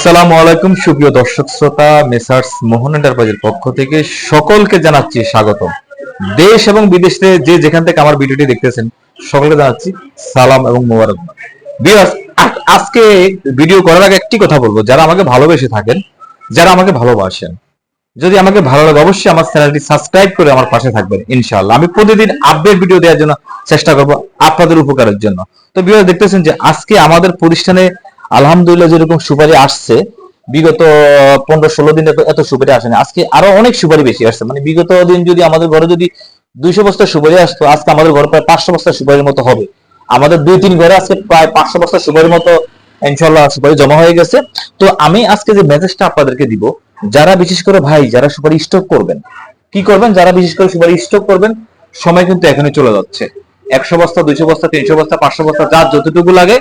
আসসালামু আলাইকুম, সুপ্রিয় দর্শক শ্রোতা, মেসার্স মোহন এন্টারপ্রাইজের পক্ষ থেকে সকলকে জানাচ্ছি স্বাগত দেশ এবং বিদেশে যে যেখান থেকে আমার ভিডিওটি দেখতেছেন, সকলকে জানাচ্ছি সালাম এবং বিয়াস আজকে ভিডিও করার আগে একটি কথা বলব। যারা আমাকে ভালোবেসে থাকেন, যারা আমাকে ভালোবাসেন, যদি আমাকে ভালো লাগে অবশ্যই আমার চ্যানেলটি সাবস্ক্রাইব করে আমার পাশে থাকবেন, ইনশাআল্লাহ। আমি প্রতিদিন আপডেট ভিডিও দেওয়ার জন্য চেষ্টা করব আপনাদের উপকারের জন্য। তো বিয়াস দেখতেছেন যে আজকে আমাদের প্রতিষ্ঠানে আলহামদুলিল্লাহ যেরকম সুপারি আসছে, বিগত পনেরো ষোলো দিন এত সুপারি আসেনি। আজকে আরও অনেক সুপারি বেশি আসছে। মানে বিগত দিন যদি আমাদের ঘরে যদি দুইশো বস্তা সুপারি আসতো, আজকে আমাদের ঘরে প্রায় পাঁচশো বস্তা সুপারির মতো হবে। আমাদের দুই তিন ঘরে আজকে প্রায় পাঁচশো বস্তা সুপারির মতো ইনশাল্লাহ সুপারি জমা হয়ে গেছে। তো আমি আজকে যে মেসেজটা আপনাদেরকে দিব, যারা বিশেষ করে ভাই, যারা সুপারি স্টক করবেন, কি করবেন? যারা বিশেষ করে সুপারি স্টক করবেন, সময় কিন্তু এখানে চলে যাচ্ছে। একশো বস্তা, দুইশো বস্তা, তিনশো বস্তা, পাঁচশো বস্তা যার যতটুকু লাগে।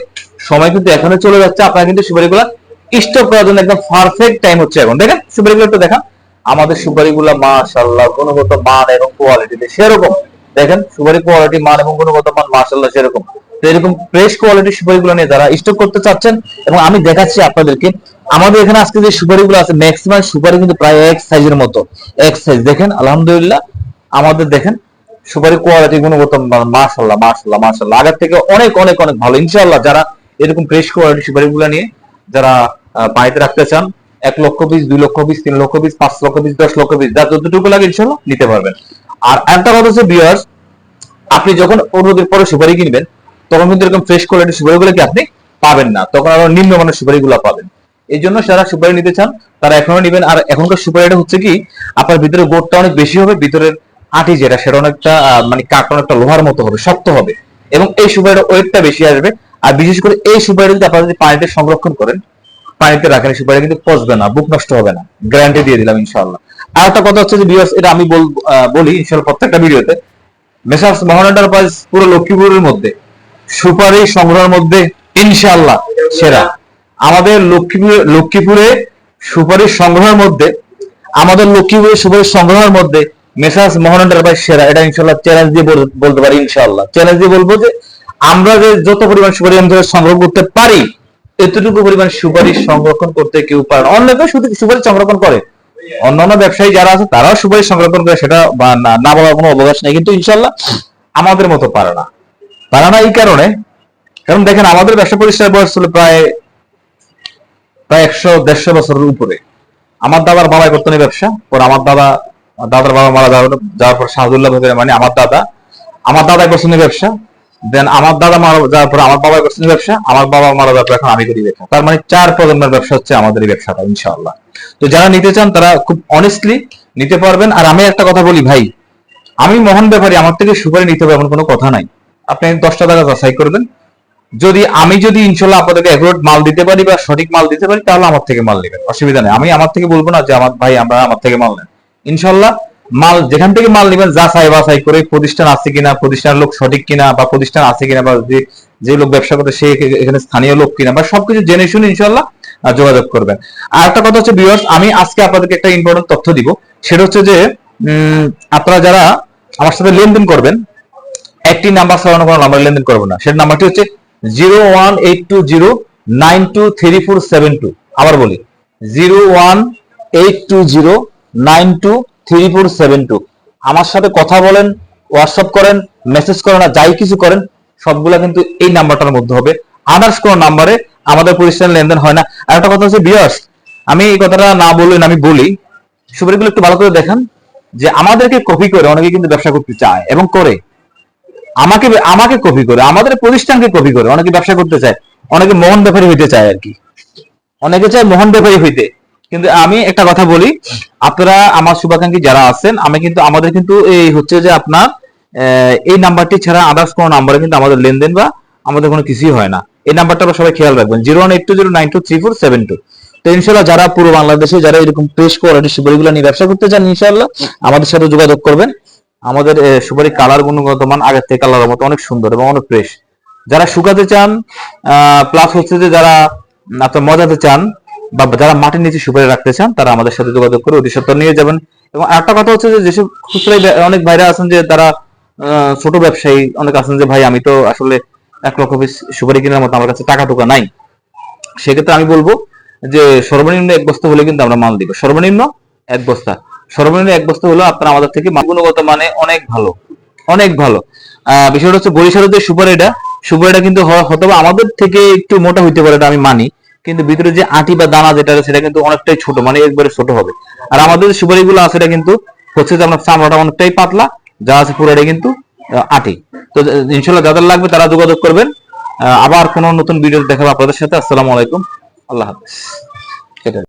সময় কিন্তু এখানে চলে যাচ্ছে। আপনারা কিন্তু সুপারিগুলা স্টক করার জন্য একদম পারফেক্ট টাইম হচ্ছে এখন। দেখেন, সুপারিগুলো একটু দেখা আমাদের সুপারিগুলা মাশাল্লাহ গুণগত মান এবং কোয়ালিটিতে সেরকম। দেখেন, সুপারি কোয়ালিটি মান এবং গুণগত মান মাশাল্লাহ সেরকম। এরকম ফ্রেশ কোয়ালিটির সুপারিগুলো নিয়ে যারা স্টক করতে চাচ্ছেন, এবং আমি দেখাচ্ছি আপনাদেরকে, আমাদের এখানে আজকে যে সুপারিগুলো আছে ম্যাক্সিমাম সুপারি কিন্তু প্রায় এক সাইজের মতো। এক সাইজ দেখেন, আলহামদুলিল্লাহ, আমাদের দেখেন সুপারি কোয়ালিটি গুণগত মাশাল্লাহ মাশাল্লাহ মাশাল্লাহ আগের থেকে অনেক অনেক অনেক ভালো। ইনশাআল্লাহ যারা এরকম ফ্রেশ কোয়ালিটি সুপারিগুলো নিয়ে যারা বাড়িতে রাখতে চান, এক লক্ষ পিস, দুই লক্ষ পিস, তিন লক্ষ পিস, পাঁচ লক্ষ পিস, দশ লক্ষ পিস, যার যতটুকু লাগে ইনশাল্লাহ নিতে পারবেন। আর একটা কথা হচ্ছে বিয়ার্স আপনি যখন অন্যদের পরে সুপারি কিনবেন, তখন কিন্তু এরকম ফ্রেশ কোয়ালিটির সুপারিগুলো কি আপনি পাবেন না। তখন আরও নিম্নমানের সুপারিগুলো পাবেন। এই জন্য যারা সুপারি নিতে চান, তারা এখনও নিবেন। আর এখনকার সুপারিটা হচ্ছে কি, আপনার ভিতরে গোটটা অনেক বেশি হবে, ভিতরের আটি যেটা, সেটা অনেকটা মানে কাঠ একটা লোহার মতো হবে, শক্ত হবে। এবং এই সুপারিটা ওয়েটটা বেশি আসবে। আর বিশেষ করে এই সুপারিটা যদি আপনারা যদি পানিতে সংরক্ষণ করেন, পানিতে রাখেন সুপারি কিন্তু পচবে না, বুক নষ্ট হবে না। গ্যারান্টি দিয়ে দিলাম, ইনশাআল্লাহ। আর একটা কথা হচ্ছে যে বিয়ার্স এটা আমি বলি ইনশাআল্লাহ প্রত্যেকটা ভিডিওতে। মেসার্স মোহন এন্টারপ্রাইজ পুরো লক্ষ্মীপুরের মধ্যে, সুপারি সংগ্রহের মধ্যে, ইনশাআল্লাহ, সেরা। আমাদের লক্ষ্মীপুরে লক্ষ্মীপুরে সুপারি সংগ্রহের মধ্যে, আমাদের লক্ষ্মীপুরে সুপারি সংগ্রহের মধ্যে মেসার্স মোহন এন্টারপ্রাইজ সেরা, এটা ইনশাআল্লাহ চ্যালেঞ্জ দিয়ে বলতে পারি ইনশাআল্লাহ চ্যালেঞ্জ দিয়ে বলব যে, আমরা যে যত পরিমাণ সুপারি আমাদের সংগ্রহ করতে পারি, এতটুকু পরিমাণ সুপারি সংরক্ষণ করতে কেউ পারে না। অন্য কেউ শুধু সুপারি সংরক্ষণ করে? অন্যান্য ব্যবসায়ী যারা আছে, তারাও সুপারি সংরক্ষণ করে, সেটা না বলার কোনো অবকাশ নেই। কিন্তু ইনশাল্লাহ আমাদের মতো পারে না। পারে না এই কারণে। কারণ দেখেন, আমাদের ব্যবসা প্রতিষ্ঠানের বয়স ছিল প্রায় প্রায় একশো দেড়শো বছরের উপরে। আমার দাদার বাবাই করতেন ব্যবসা, পর আমার দাদা দাদার বাবা মারা যাওয়ার যাওয়ার পর শাহদুল্লাহ ভাবে মানে আমার দাদা। আমার দাদা করছেন ব্যবসা। দেন আমার দাদা মারা যাওয়ার পর আমার বাবা করছেন ব্যবসা। আমার বাবা মারা যাওয়ার পর এখন আমি করি ব্যবসা। তার মানে চার প্রজন্মের ব্যবসা হচ্ছে আমাদের ব্যবসাটা, ইনশাআল্লাহ। তো যারা নিতে চান, তারা খুব অনেস্টলি নিতে পারবেন। আর আমি একটা কথা বলি, ভাই, আমি মোহন ব্যাপারী, আমার থেকে সুপারি নিতে হবে এমন কোনো কথা নাই। আপনি দশটা টাকা যাচাই করবেন। যদি আমি যদি ইনশাল্লাহ আপনাদেরকে অ্যাকুরেট মাল দিতে পারি বা সঠিক মাল দিতে পারি, তাহলে আমার থেকে মাল নেবেন। অসুবিধা নেই। আমি আমার থেকে বলব না যে আমার ভাই, আমরা আমার থেকে মাল নেন। ইনশাল্লাহ মাল, যেখান থেকে মাল নেবেন যা চাই বাছাই করে প্রতিষ্ঠান আছে কিনা, প্রতিষ্ঠানের লোক সঠিক কিনা বা প্রতিষ্ঠান আছে কিনা বা যে লোক ব্যবসা করতে, সে এখানে স্থানীয় লোক কিনা বা সবকিছু জেনে শুনে ইনশাল্লাহ যোগাযোগ করবেন। আর একটা কথা হচ্ছে ভিউয়ার্স আমি আজকে আপনাদেরকে একটা ইম্পর্টেন্ট তথ্য দিব। সেটা হচ্ছে যে আপনারা যারা আমার সাথে লেনদেন করবেন, একটি নাম্বার ছাড়ানো কোনো নাম্বার লেনদেন করব না। সেটা নাম্বারটি হচ্ছে zero one eight two zero nine two three four seven two আবার বলি zero one eight two zero nine two three four seven two. আমার সাথে কথা বলেন, হোয়াটসঅ্যাপ করেন, মেসেজ করেন আর যাই কিছু করেন, সবগুলা কিন্তু এই নাম্বারটার মধ্যে হবে। আদার্স কোন নাম্বারে আমাদের প্রতিষ্ঠান লেনদেন হয় না। আর একটা কথা হচ্ছে বিয়ার্স আমি এই কথাটা না বললেন আমি বলি। সুপারিগুলো একটু ভালো করে দেখান যে আমাদেরকে কপি করে অনেকে কিন্তু ব্যবসা করতে চায় এবং করে। আমাকে আমাকে কপি করে, আমাদের প্রতিষ্ঠানকে কপি করে অনেকে ব্যবসা করতে চায়। অনেকে মোহন ব্যাপারী হইতে চায় আর কি। অনেকে চায় মোহন ব্যাপারী হইতে। কিন্তু আমি একটা কথা বলি, আপনারা আমার শুভাকাঙ্ক্ষী যারা আছেন, আমি কিন্তু আমাদের কিন্তু এই হচ্ছে যে আপনার এই নাম্বারটি ছাড়া আদার্স কোনো নাম্বারে কিন্তু আমাদের লেনদেন বা আমাদের কোনো কিছুই হয় না। এই নাম্বারটা আপনারা সবাই খেয়াল রাখবেন, zero one eight two zero nine two three four seven two. তো ইনশাল্লাহ যারা পুরো বাংলাদেশে যারা এরকম ফ্রেশ কোয়ালিটি সুপারিগুলো নিয়ে ব্যবসা করতে চান, ইনশাল্লাহ আমাদের সাথে যোগাযোগ করবেন। আমাদের সুপারি কালার গুণগত মান আগের থেকে কালার মতো অনেক সুন্দর এবং অনেক ফ্রেশ যারা শুকাতে চান প্লাস হচ্ছে যে যারা আপনার মজাতে চান বা যারা মাটির নিচে সুপারি রাখতে চান, তারা আমাদের সাথে যোগাযোগ করে অতি সত্তর নিয়ে যাবেন। এবং একটা কথা হচ্ছে যে, যেসব খুচরাই অনেক ভাইরা আছেন যে, তারা ছোট ব্যবসায়ী অনেক আছেন যে, ভাই, আমি তো আসলে এক লক্ষ পিস সুপারি কেনার মতো আমার কাছে টাকা টুকা নাই। সেক্ষেত্রে আমি বলব যে, সর্বনিম্ন এক বস্তা হলে কিন্তু আমরা মাল দিব। সর্বনিম্ন এক বস্তা। সর্বনিম্ন এক বস্তা হলো আপনারা আমাদের থেকে গুণগত মানে অনেক ভালো। অনেক ভালো। বিষয়টা হচ্ছে বরিশালের যে সুপারিটা সুপারিটা কিন্তু হ- হয়তোবা আমাদের থেকে একটু মোটা হইতে পারে, এটা আমি মানি। কিন্তু ভিতরে যে আটি বা দানা যেটা সেটা কিন্তু অনেকটাই ছোট মানে একবারে ছোট হবে। আর আমাদের যে সুপারিগুলো আছে, এটা কিন্তু হচ্ছে যে আপনার চামড়াটা অনেকটাই পাতলা, যা আছে পুরোটা কিন্তু আটি। তো ইনশাল্লাহ যাদের লাগবে তারা যোগাযোগ করবেন। আবার কোনো নতুন ভিডিও দেখাবো আপনাদের সাথে। আসসালামু আলাইকুম। আল্লাহ হাফেজ।